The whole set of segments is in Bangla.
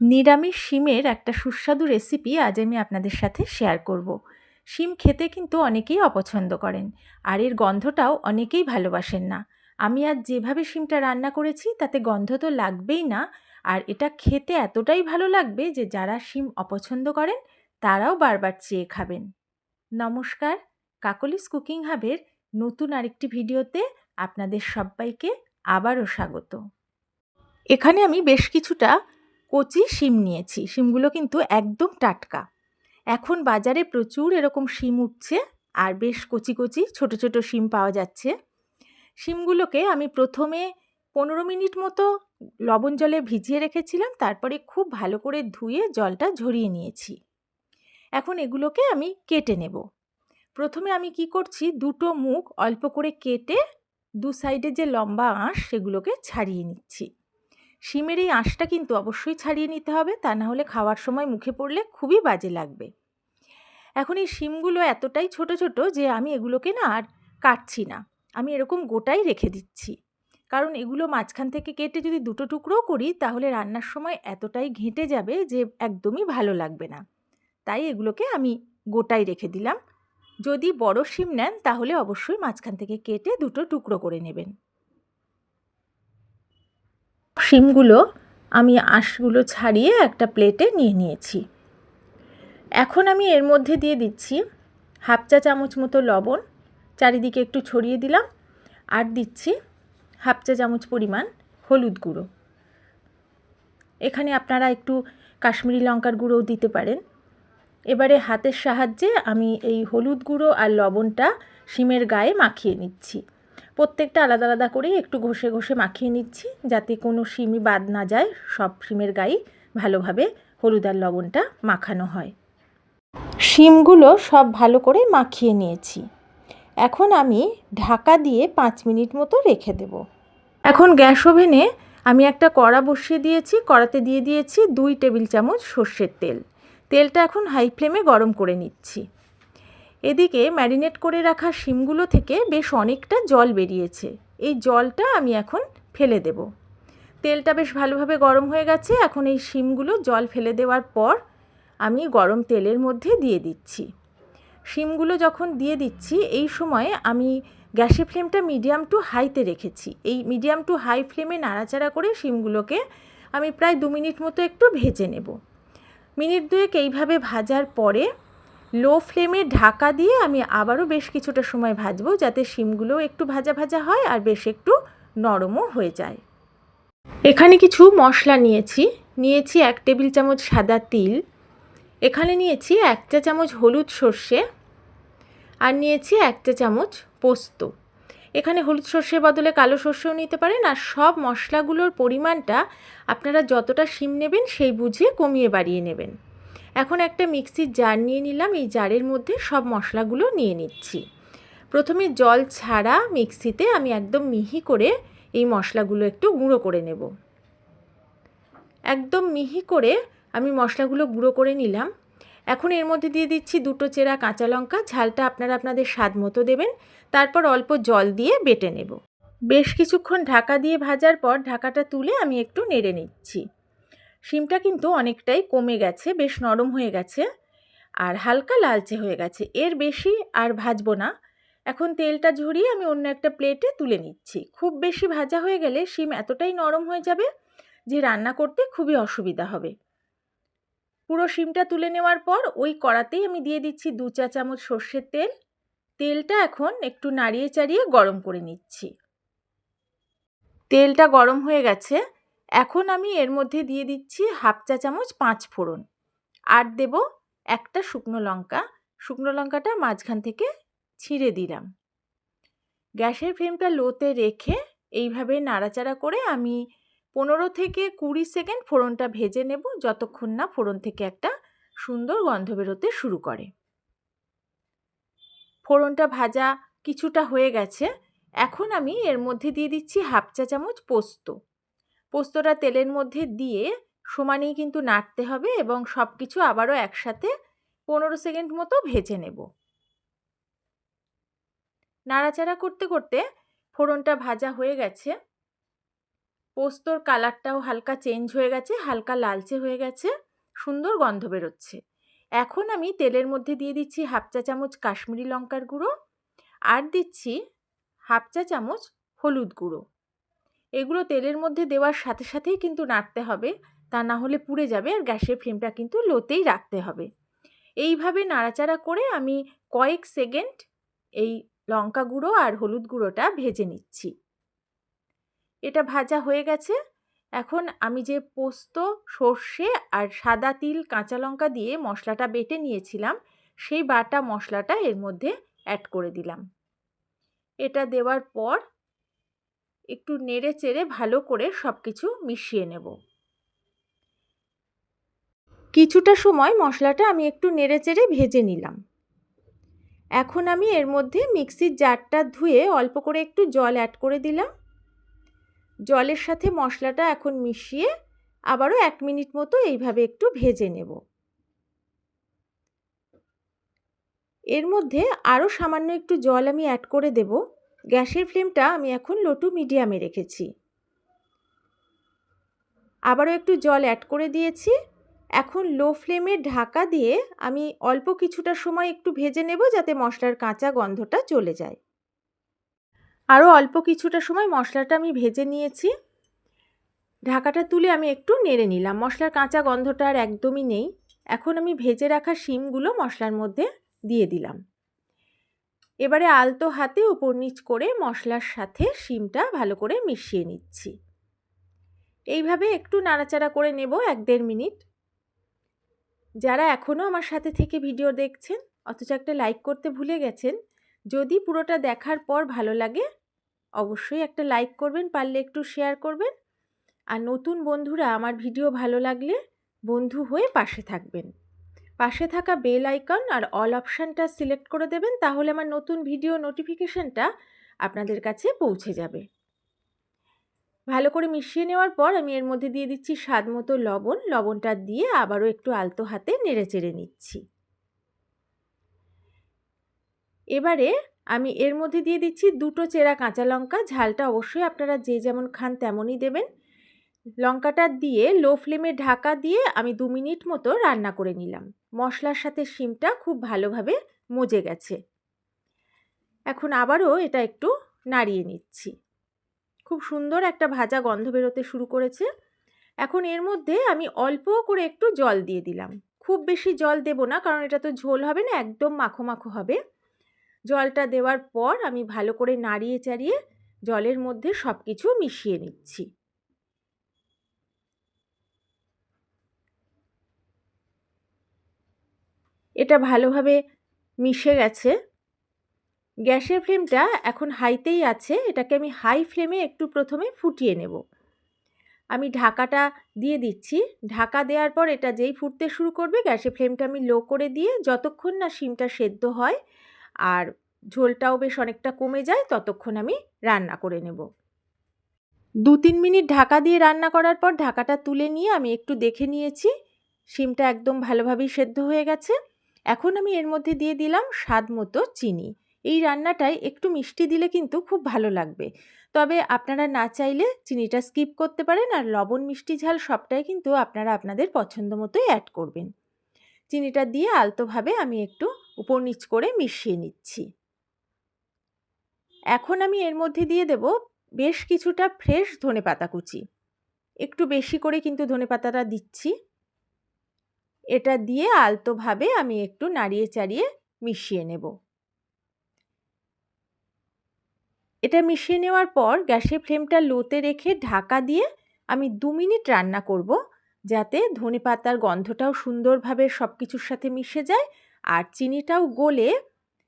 নিরামিষ শিমের একটা সুস্বাদু রেসিপি আজ আমি আপনাদের সাথে শেয়ার করব। শিম খেতে কিন্তু অনেকেই অপছন্দ করেন, আর এর গন্ধটাও অনেকেই ভালোবাসেন না। আমি আজ যেভাবে শিমটা রান্না করেছি, তাতে গন্ধ তো লাগবেই না, আর এটা খেতে এতটাই ভালো লাগবে যে যারা শিম অপছন্দ করেন, তারাও বারবার চেয়ে খাবেন। নমস্কার, কাকলিস কুকিং হাবের নতুন আরেকটি ভিডিওতে আপনাদের সবাইকে আবারও স্বাগত। এখানে আমি বেশ কিছুটা কচি শিম নিয়েছি। শিমগুলো কিন্তু একদম টাটকা। এখন বাজারে প্রচুর এরকম শিম উঠছে আর বেশ কচি কচি ছোট ছোট শিম পাওয়া যাচ্ছে। শিমগুলোকে আমি প্রথমে পনেরো মিনিট মতো লবণ জলে ভিজিয়ে রেখেছিলাম, তারপরে খুব ভালো করে ধুয়ে জলটা ঝরিয়ে নিয়েছি। এখন এগুলোকে আমি কেটে নেব। প্রথমে আমি কি করছি, দুটো মুখ অল্প করে কেটে দু সাইডে যে লম্বা আঁশ সেগুলোকে ছাড়িয়ে নিচ্ছি। শিমের এই আঁশটা কিন্তু অবশ্যই ছাড়িয়ে নিতে হবে, তা না হলে খাওয়ার সময় মুখে পড়লে খুবই বাজে লাগবে। এখন এই শিমগুলো এতটাই ছোট ছোট যে আমি এগুলোকে না আর কাটছি না। আমি এরকম গোটাই রেখে দিচ্ছি। কারণ এগুলো মাঝখান থেকে কেটে যদি দুটো টুকরোও করি, তাহলে রান্নার সময় এতটাই ঘেঁটে যাবে যে একদমই ভালো লাগবে না। তাই এগুলোকে আমি গোটাই রেখে দিলাম। যদি বড় শিম নেন, তাহলে অবশ্যই মাঝখান থেকে কেটে দুটো টুকরো করে নেবেন। শিমগুলো আমি আঁশগুলো ছাড়িয়ে একটা প্লেটে নিয়ে নিয়েছি। এখন আমি এর মধ্যে দিয়ে দিচ্ছি হাফ চা চামচ মতো লবণ, চারিদিকে একটু ছড়িয়ে দিলাম আর দিচ্ছি হাফ চা চামচ পরিমাণ হলুদ গুঁড়ো। এখানে আপনারা একটু কাশ্মীরি লঙ্কার গুঁড়োও দিতে পারেন। এবারে হাতের সাহায্যে আমি এই হলুদ গুঁড়ো আর লবণটা শিমের গায়ে মাখিয়ে নিচ্ছি। প্রত্যেকটা আলাদা আলাদা করে একটু ঘষে ঘষে মাখিয়ে নিচ্ছি যাতে কোনো শিমই বাদ না যায়, সব শিমের গায়ে ভালোভাবে হলুদ আর লবণটা মাখানো হয়। শিমগুলো সব ভালো করে মাখিয়ে নিয়েছি। এখন আমি ঢাকা দিয়ে পাঁচ মিনিট মতো রেখে দেব। এখন গ্যাস ওভেনে আমি একটা কড়া বসিয়ে দিয়েছি, কড়াতে দিয়ে দিয়েছি দুই টেবিল চামচ সর্ষের তেল। তেলটা এখন হাই ফ্লেমে গরম করে নিচ্ছি। এদিকে ম্যারিনেট করে রাখা শিমগুলো থেকে বেশ অনেকটা জল বেরিয়েছে। এই জলটা আমি এখন ফেলে দেব। তেলটা বেশ ভালোভাবে গরম হয়ে গেছে। এখন এই শিমগুলো জল ফেলে দেওয়ার পর আমি গরম তেলের মধ্যে দিয়ে দিচ্ছি। শিমগুলো যখন দিয়ে দিচ্ছি, এই সময়ে আমি গ্যাসের ফ্লেমটা মিডিয়াম টু হাইতে রেখেছি। এই মিডিয়াম টু হাই ফ্লেমে নাড়াচাড়া করে শিমগুলোকে আমি প্রায় দু মিনিট মতো একটু ভেজে নেব। মিনিট দুয়েক এইভাবে ভাজার পরে লো ফ্লেমে ঢাকা দিয়ে আমি আবারও বেশ কিছুটা সময় ভাজবো যাতে শিমগুলো একটু ভাজা ভাজা হয় আর বেশ একটু নরমও হয়ে যায়। এখানে কিছু মশলা নিয়েছি। নিয়েছি এক টেবিল চামচ সাদা তিল। এখানে নিয়েছি এক চা চামচ হলুদ সর্ষে। আর নিয়েছি এক চা চামচ পোস্ত। এখানে হলুদ সর্ষের বদলে কালো সর্ষেও নিতে পারেন আর সব মশলাগুলোর পরিমাণটা আপনারা যতটা শিম নেবেন সেই বুঝে কমিয়ে বাড়িয়ে নেবেন। এখন একটা মিক্সির জার নিয়ে নিলাম, এই জারের মধ্যে সব মশলাগুলো নিয়ে নিচ্ছি। প্রথমে জল ছাড়া মিক্সিতে আমি একদম মিহি করে এই মশলাগুলো একটু গুঁড়ো করে নেব। একদম মিহি করে আমি মশলাগুলো গুঁড়ো করে নিলাম। এখন এর মধ্যে দিয়ে দিচ্ছি দুটো চেরা কাঁচা লঙ্কা, ঝালটা আপনারা আপনাদের স্বাদ মতো দেবেন। তারপর অল্প জল দিয়ে বেটে নেব। বেশ কিছুক্ষণ ঢাকা দিয়ে ভাজার পর ঢাকাটা তুলে আমি একটু নেড়ে নিচ্ছি। শিমটা কিন্তু অনেকটাই কমে গেছে, বেশ নরম হয়ে গেছে আর হালকা লালচে হয়ে গেছে। এর বেশি আর ভাজবো না। এখন তেলটা ঝরিয়ে আমি অন্য একটা প্লেটে তুলে নিচ্ছি। খুব বেশি ভাজা হয়ে গেলে শিম এতটাই নরম হয়ে যাবে যে রান্না করতে খুবই অসুবিধা হবে। পুরো শিমটা তুলে নেওয়ার পর ওই কড়াতেই আমি দিয়ে দিচ্ছি দু চা চামচ সর্ষের তেল। তেলটা এখন একটু নাড়িয়ে চাড়িয়ে গরম করে নিচ্ছি। তেলটা গরম হয়ে গেছে। এখন আমি এর মধ্যে দিয়ে দিচ্ছি হাফ চা চামচ পাঁচ ফোড়ন। আর দেব একটা শুকনো লঙ্কা। শুকনো লঙ্কাটা মাঝখান থেকে ছিঁড়ে দিলাম। গ্যাসের ফ্লেমটা লোতে রেখে এইভাবে নাড়াচাড়া করে আমি পনেরো থেকে কুড়ি সেকেন্ড ফোড়নটা ভেজে নেব যতক্ষণ না ফোড়ন থেকে একটা সুন্দর গন্ধ বেরোতে শুরু করে। ফোড়নটা ভাজা কিছুটা হয়ে গেছে। এখন আমি এর মধ্যে দিয়ে দিচ্ছি হাফ চা চামচ পোস্ত। পোস্তটা তেলের মধ্যে দিয়ে সমানেই কিন্তু নাড়তে হবে এবং সব কিছু আবারও একসাথে পনেরো সেকেন্ড মতো ভেজে নেব। নাড়াচাড়া করতে করতে ফোড়নটা ভাজা হয়ে গেছে। পোস্তর কালারটাও হালকা চেঞ্জ হয়ে গেছে, হালকা লালচে হয়ে গেছে, সুন্দর গন্ধ বেরোচ্ছে। এখন আমি তেলের মধ্যে দিয়ে দিচ্ছি হাফ চা চামচ কাশ্মীরি লঙ্কার গুঁড়ো আর দিচ্ছি হাফ চা চামচ হলুদ গুঁড়ো। এগুলো তেলের মধ্যে দেওয়ার সাথে সাথেই কিন্তু নাড়তে হবে। তা না হলে পুড়ে যাবে আর গ্যাসের ফ্লেমটা কিন্তু লোতেই রাখতে হবে। এইভাবে নাড়াচাড়া করে আমি কয়েক সেকেন্ড এই লঙ্কা গুঁড়ো আর হলুদ গুঁড়োটা ভেজে নিচ্ছি। এটা ভাজা হয়ে গেছে। এখন আমি যে পোস্ত, সর্ষে আর সাদা তিল, কাঁচা লঙ্কা দিয়ে মশলাটা বেটে নিয়েছিলাম, সেই বাটা মশলাটা এর মধ্যে অ্যাড করে দিলাম। এটা দেওয়ার পর একটু নেড়ে চেড়ে ভালো করে সব কিছু মিশিয়ে নেব। কিছুটা সময় মশলাটা আমি একটু নেড়ে চেড়ে ভেজে নিলাম। এখন আমি এর মধ্যে মিক্সির জারটা ধুয়ে অল্প করে একটু জল অ্যাড করে দিলাম। জলের সাথে মশলাটা এখন মিশিয়ে আবারও এক মিনিট মতো এইভাবে একটু ভেজে নেব। এর মধ্যে আরও সামান্য একটু জল আমি অ্যাড করে দেব। গ্যাসের ফ্লেমটা আমি এখন লো টু মিডিয়ামে রেখেছি। আবারও একটু জল অ্যাড করে দিয়েছি। এখন লো ফ্লেমে ঢাকা দিয়ে আমি অল্প কিছুটা সময় একটু ভেজে নেব যাতে মশলার কাঁচা গন্ধটা চলে যায়। আরও অল্প কিছুটা সময় মশলাটা আমি ভেজে নিয়েছি। ঢাকাটা তুলে আমি একটু নেড়ে নিলাম। মশলার কাঁচা গন্ধটা আর একদমই নেই। এখন আমি ভেজে রাখা শিমগুলো মশলার মধ্যে দিয়ে দিলাম। এবারে আলতো হাতে উপর নিচ করে মশলার সাথে শিমটা ভালো করে মিশিয়ে নিচ্ছি। এইভাবে একটু নাড়াচাড়া করে নেব এক দেড় মিনিট। যারা এখনও আমার সাথে থেকে ভিডিও দেখছেন, অথচ একটা লাইক করতে ভুলে গেছেন, যদি পুরোটা দেখার পর ভালো লাগে, অবশ্যই একটা লাইক করবেন, পারলে একটু শেয়ার করবেন। আর নতুন বন্ধুরা, আমার ভিডিও ভালো লাগলে বন্ধু হয়ে পাশে থাকবেন। পাশে থাকা বেল আইকন আর অল অপশানটা সিলেক্ট করে দেবেন, তাহলে আমার নতুন ভিডিও নোটিফিকেশানটা আপনাদের কাছে পৌঁছে যাবে। ভালো করে মিশিয়ে নেওয়ার পর আমি এর মধ্যে দিয়ে দিচ্ছি স্বাদ মতো লবণ, লবণটা দিয়ে আবারও একটু আলতো হাতে নেড়ে চেড়ে নিচ্ছি। এবারে আমি এর মধ্যে দিয়ে দিচ্ছি দুটো চেরা কাঁচা লঙ্কা, ঝালটা অবশ্যই আপনারা যে যেমন খান তেমনই দেবেন। লঙ্কাটা দিয়ে লো ফ্লেমে ঢাকা দিয়ে আমি দু মিনিট মতো রান্না করে নিলাম। মশলার সাথে শিমটা খুব ভালোভাবে মজে গেছে। এখন আবারও এটা একটু নাড়িয়ে নিচ্ছি। খুব সুন্দর একটা ভাজা গন্ধ বেরোতে শুরু করেছে। এখন এর মধ্যে আমি অল্প করে একটু জল দিয়ে দিলাম। খুব বেশি জল দেব না, কারণ এটা তো ঝোল হবে না, একদম মাখো মাখো হবে। জলটা দেওয়ার পর আমি ভালো করে নাড়িয়ে চাড়িয়ে জলের মধ্যে সব কিছু মিশিয়ে নিচ্ছি। এটা ভালোভাবে মিশে গেছে। গ্যাসের ফ্লেমটা এখন হাইতেই আছে। এটাকে আমি হাই ফ্লেমে একটু প্রথমে ফুটিয়ে নেব। আমি ঢাকাটা দিয়ে দিচ্ছি। ঢাকা দেওয়ার পর এটা যেই ফুটতে শুরু করবে, গ্যাসের ফ্লেমটা আমি লো করে দিয়ে যতক্ষণ না শিমটা সেদ্ধ হয় আর ঝোলটাও বেশ অনেকটা কমে যায়, ততক্ষণ আমি রান্না করে নেব। দু তিন মিনিট ঢাকা দিয়ে রান্না করার পর ঢাকাটা তুলে নিয়ে আমি একটু দেখে নিয়েছি। শিমটা একদম ভালোভাবেই সেদ্ধ হয়ে গেছে। এখন আমি এর মধ্যে দিয়ে দিলাম স্বাদ মতো চিনি। এই রান্নাটায় একটু মিষ্টি দিলে কিন্তু খুব ভালো লাগবে। তবে আপনারা না চাইলে চিনিটা স্কিপ করতে পারেন আর লবণ, মিষ্টি ঝাল সবটাই কিন্তু আপনারা আপনাদের পছন্দ মতোই অ্যাড করবেন। চিনিটা দিয়ে আলতোভাবে আমি একটু উপর নিচ করে মিশিয়ে নিচ্ছি। এখন আমি এর মধ্যে দিয়ে দেব বেশ কিছুটা ফ্রেশ ধনে পাতা কুচি। একটু বেশি করে কিন্তু ধনে পাতাটা দিচ্ছি। এটা দিয়ে আলতোভাবে আমি একটু নাড়িয়ে চাড়িয়ে মিশিয়ে নেব। এটা মিশিয়ে নেওয়ার পর গ্যাসের ফ্লেমটা লোতে রেখে ঢাকা দিয়ে আমি দু মিনিট রান্না করব, যাতে ধনে পাতার গন্ধটাও সুন্দরভাবে সব কিছুর সাথে মিশে যায় আর চিনিটাও গলে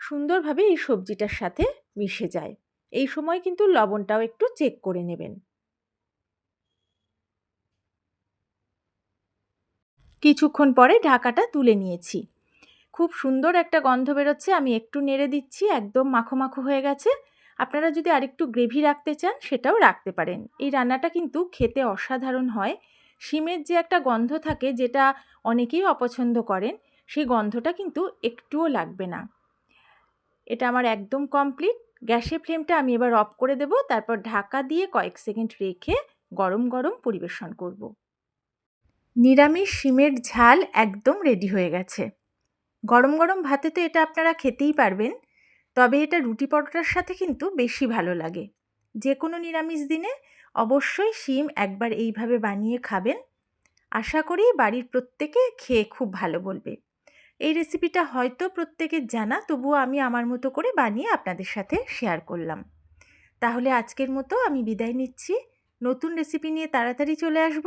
সুন্দরভাবে এই সবজিটার সাথে মিশে যায়। এই সময় কিন্তু লবণটাও একটু চেক করে নেবেন। কিছুক্ষণ পরে ঢাকাটা তুলে নিয়েছি। খুব সুন্দর একটা গন্ধ বেরোচ্ছে, আমি একটু নেড়ে দিচ্ছি, একদম মাখো মাখো হয়ে গেছে। আপনারা যদি আরেকটু গ্রেভি রাখতে চান, সেটাও রাখতে পারেন। এই রান্নাটা কিন্তু খেতে অসাধারণ হয়। শিমের যে একটা গন্ধ থাকে, যেটা অনেকেই অপছন্দ করেন, সেই গন্ধটা কিন্তু একটুও লাগবে না। এটা আমার একদম কমপ্লিট গ্যাসের ফ্লেমটা আমি এবার অফ করে দেব, তারপর ঢাকা দিয়ে কয়েক সেকেন্ড রেখে গরম গরম পরিবেশন করব। নিরামিষ শিমের ঝাল একদম রেডি হয়ে গেছে। গরম গরম ভাতে তো এটা আপনারা খেতেই পারবেন, তবে এটা রুটি পরোটার সাথে কিন্তু বেশি ভালো লাগে। যে কোনো নিরামিষ দিনে অবশ্যই শিম একবার এইভাবে বানিয়ে খাবেন। আশা করি বাড়ির প্রত্যেকে খেয়ে খুব ভালো বলবে। এই রেসিপিটা হয়তো প্রত্যেকের জানা, তবুও আমি আমার মতো করে বানিয়ে আপনাদের সাথে শেয়ার করলাম। তাহলে আজকের মতো আমি বিদায় নিচ্ছি। নতুন রেসিপি নিয়ে তাড়াতাড়ি চলে আসব।